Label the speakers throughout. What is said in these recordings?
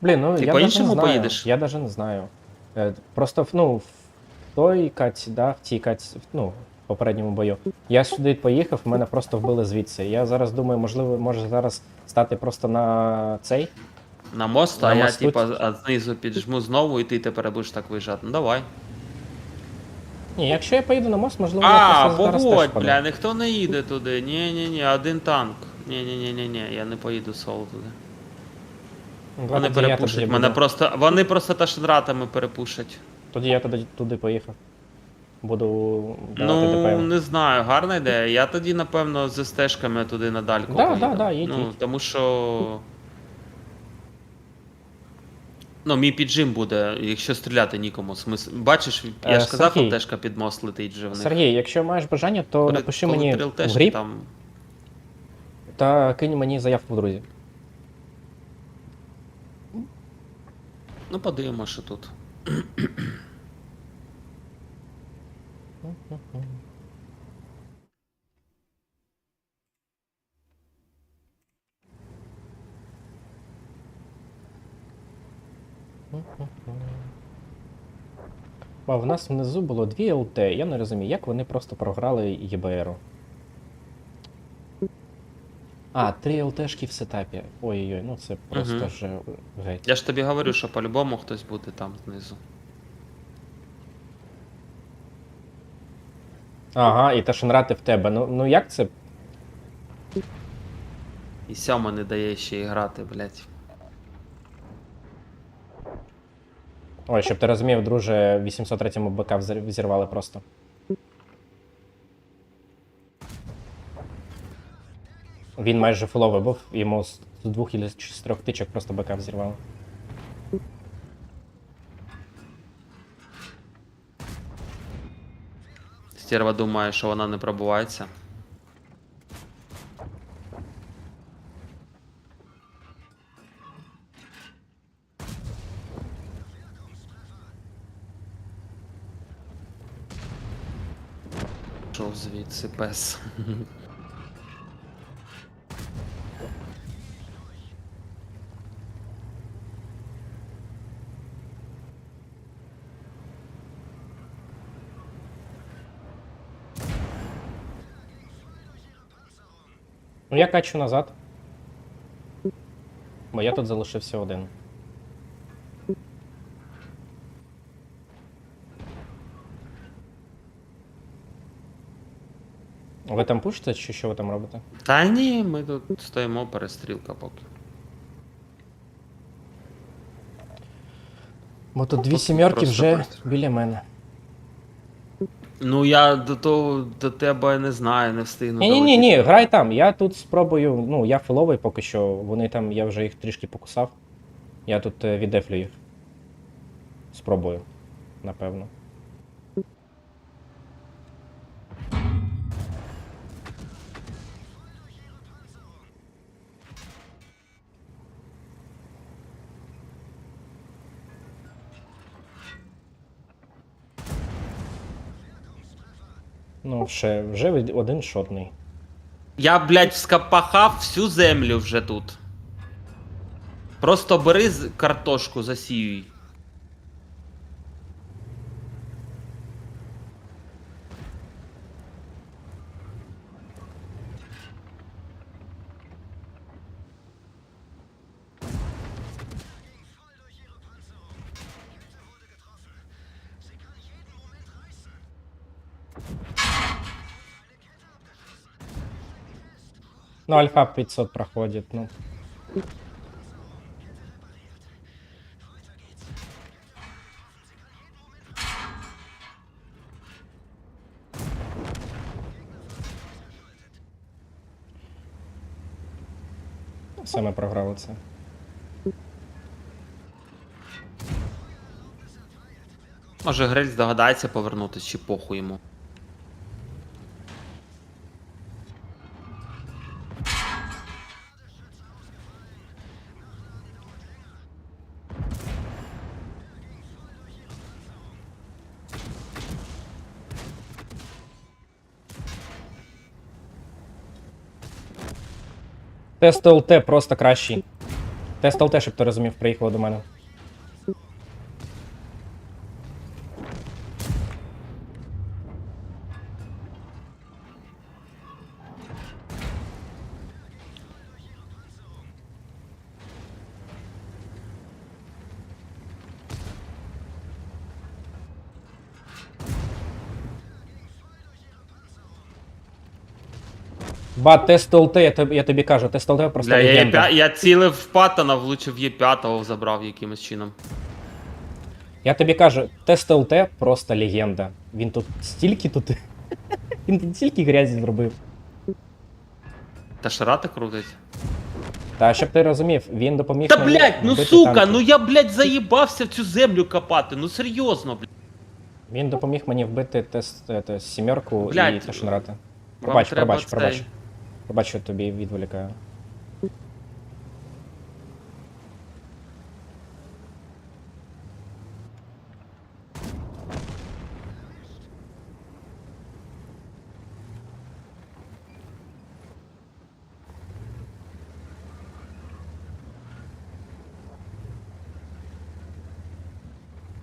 Speaker 1: Блін, ну
Speaker 2: Ти
Speaker 1: я
Speaker 2: по-іншому
Speaker 1: даже не знаю.
Speaker 2: поїдеш?
Speaker 1: Я навіть не знаю. Е, Просто ну, в той каті, да, в тій каті, ну, в попередньому бою. Я сюди поїхав, мене просто вбили звідси. Я зараз думаю, можливо, може зараз стати просто на цей.
Speaker 2: На мост,
Speaker 1: На
Speaker 2: а я
Speaker 1: мосту
Speaker 2: типа а знизу піджму знову, і ти тепер будеш так виїжджати. Ну давай.
Speaker 1: Ні, якщо я поїду на мост, можливо, я
Speaker 2: А,
Speaker 1: просто зараз теж
Speaker 2: погодь,
Speaker 1: впаду.
Speaker 2: бля, ніхто не їде туди. Ні, ні, ні, один танк. Ні, ні, ні, ні, ні, я не поїду соло туди. Вони
Speaker 1: тоді я
Speaker 2: перепушать. Мене
Speaker 1: буду-
Speaker 2: просто. Вони просто ташенратами перепушать.
Speaker 1: Тоді я туди, туди поїхав. Буду давати
Speaker 2: Ну,
Speaker 1: ДПМ.
Speaker 2: не знаю, гарна ідея. Я тоді, напевно, з стежками туди на дальку.
Speaker 1: Да,
Speaker 2: поїду.
Speaker 1: да, да, їдь,
Speaker 2: Ну,
Speaker 1: їдь.
Speaker 2: тому що. Ну, мій піджим буде, якщо стріляти нікому. Смисл. Бачиш, я
Speaker 1: Е,
Speaker 2: ж казав,
Speaker 1: Сергій.
Speaker 2: ЛТшка під мост летить вже в них.
Speaker 1: Сергій, якщо маєш бажання, то
Speaker 2: Коли-
Speaker 1: напиши
Speaker 2: коли
Speaker 1: мені в
Speaker 2: ЛТшки,
Speaker 1: гріб
Speaker 2: там.
Speaker 1: та кинь мені заявку в друзі.
Speaker 2: Ну, подивимося, що тут.
Speaker 1: А в нас внизу було дві ЛТ. Я не розумію, як вони просто програли ЄБРу. А, три ЛТшки в сетапі. Ой-ой-ой, ну це просто
Speaker 2: Мгм.
Speaker 1: вже геть.
Speaker 2: Я ж тобі говорю, що по-любому хтось буде там знизу.
Speaker 1: Ага, і Ташенрати в тебе. Ну, ну як це?
Speaker 2: І сьома не дає ще і грати, блядь.
Speaker 1: Ой, щоб ти розумів, друже, 803-му БК взір- взірвали просто. Він майже фуловий був, йому з двох чи з трьох тичок просто БК взірвали.
Speaker 2: Стерва думає, що вона не пробувається. Звідси пес.
Speaker 1: Ну я качу назад. Бо я тут залишився один. Ви там пушите, чи що ви там робите?
Speaker 2: Та ні, ми тут стоїмо перестрілка поки.
Speaker 1: Бо тут дві сімерки
Speaker 2: просто
Speaker 1: вже біля мене.
Speaker 2: Ну я до того до тебе не знаю, не встигну.
Speaker 1: Ні, ні, ні, ні, грай там. Я тут спробую. Ну, я філовий поки що. Вони там, я вже їх трішки покусав. Я тут е, віддефлю їх. Спробую, напевно. Ну, вже, вже один шотний.
Speaker 2: Я, блядь, вскапахав всю землю вже тут. Просто бери картошку, засіюй.
Speaker 1: Ну, альфа 500 проходит, ну. Все ми програли це.
Speaker 2: Може Грель здогадається повернутися чи похуй йому.
Speaker 1: Тест ЛТ просто кращий. Тест ЛТ, щоб ти розумів, приїхав до мене. Ба, тест ЛТ, я тобі, я тобі кажу, тест ЛТ просто
Speaker 2: Бля, я,
Speaker 1: легенда.
Speaker 2: Є5 я цілив в Паттона, влучив Є5, забрав якимось чином.
Speaker 1: Я тобі кажу, тест ЛТ просто легенда. Він тут стільки тут. Він тут стільки грязі зробив.
Speaker 2: Та шарати крутить.
Speaker 1: Та щоб ти розумів, він допоміг.
Speaker 2: Та
Speaker 1: мені
Speaker 2: блять, ну
Speaker 1: вбити
Speaker 2: сука,
Speaker 1: танки.
Speaker 2: ну я, блять, заїбався в цю землю копати, ну серйозно, блядь.
Speaker 1: Він допоміг мені вбити тест ето, сімерку і
Speaker 2: Блядь.
Speaker 1: Пробач,
Speaker 2: треба
Speaker 1: пробач,
Speaker 2: цей-
Speaker 1: пробач. Пробач, тобі відволікаю.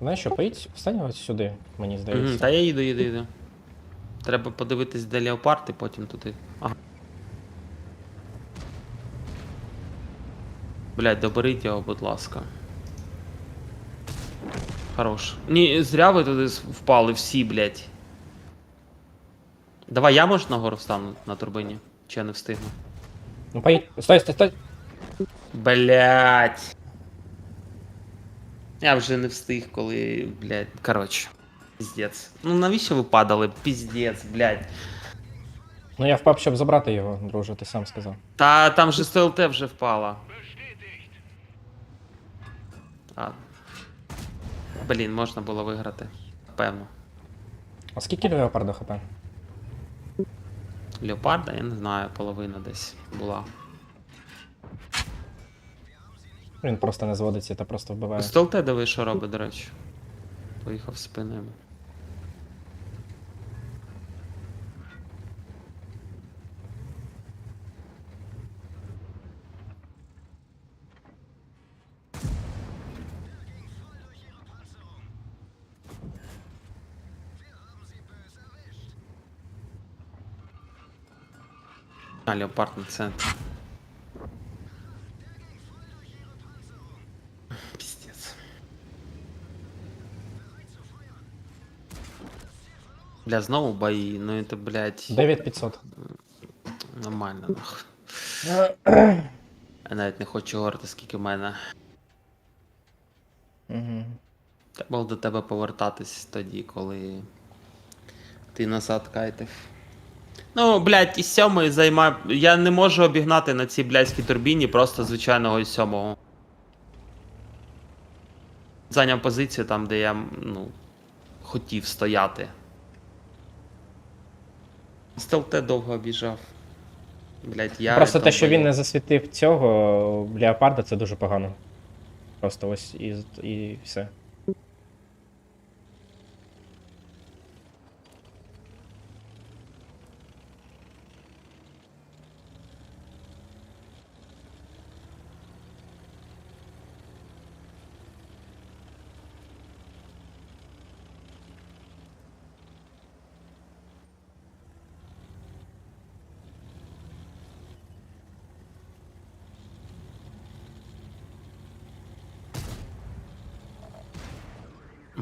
Speaker 1: Знаєш що, поїдь, встань ось сюди, мені здається.
Speaker 2: Та я їду, їду, їду. Треба подивитись, де леопард і потім туди. Ага. Блять, доберіть його, будь ласка. Хорош. Ні, зря ви туди впали всі, блять. Давай я може нагору встану на турбині? Чи я не встигну?
Speaker 1: Ну поїдь, стой, стой, стой.
Speaker 2: Блять. Я вже не встиг, коли, блять. Коротше. Піздець. Ну навіщо ви падали? Піздець, блять.
Speaker 1: Ну я впав, щоб забрати його, друже, ти сам сказав.
Speaker 2: Та там же СТЛТ вже впала. А. Блін, можна було виграти. Певно.
Speaker 1: А скільки леопарда хп?
Speaker 2: Леопарда, я не знаю, половина десь була.
Speaker 1: Він просто не зводиться та просто вбиває.
Speaker 2: Столтедовий що робить, до речі. Поїхав спиною. А, леопард на центр. Пиздец. Бля, знову бої, ну это, блядь,
Speaker 1: 9500.
Speaker 2: нормально, нахуй. Я навіть не хочу говорити, скільки в мене.
Speaker 1: Угу.
Speaker 2: Треба було до тебе повертатись тоді, коли ти назад кайтив. Ну, блядь, із сьомої займаю. Я не можу обігнати на цій блядській турбіні просто звичайного із сьомого. Зайняв позицію там, де я, ну, хотів стояти. СТЛТ довго обіжав. Блядь, я.
Speaker 1: Просто те, що він не засвітив цього леопарда, це дуже погано. Просто ось і, і все.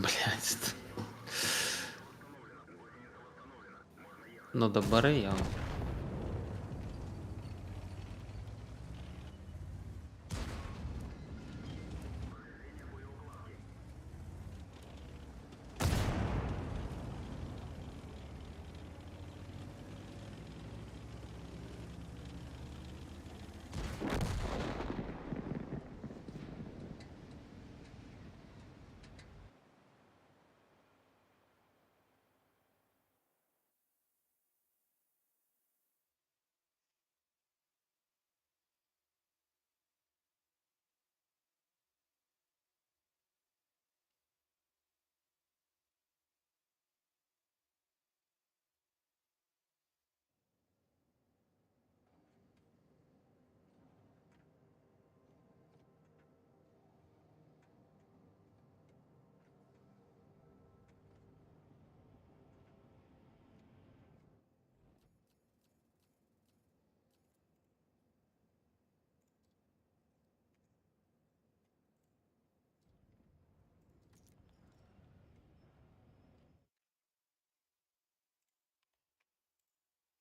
Speaker 2: Блядь. Ну добери його.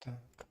Speaker 3: Так.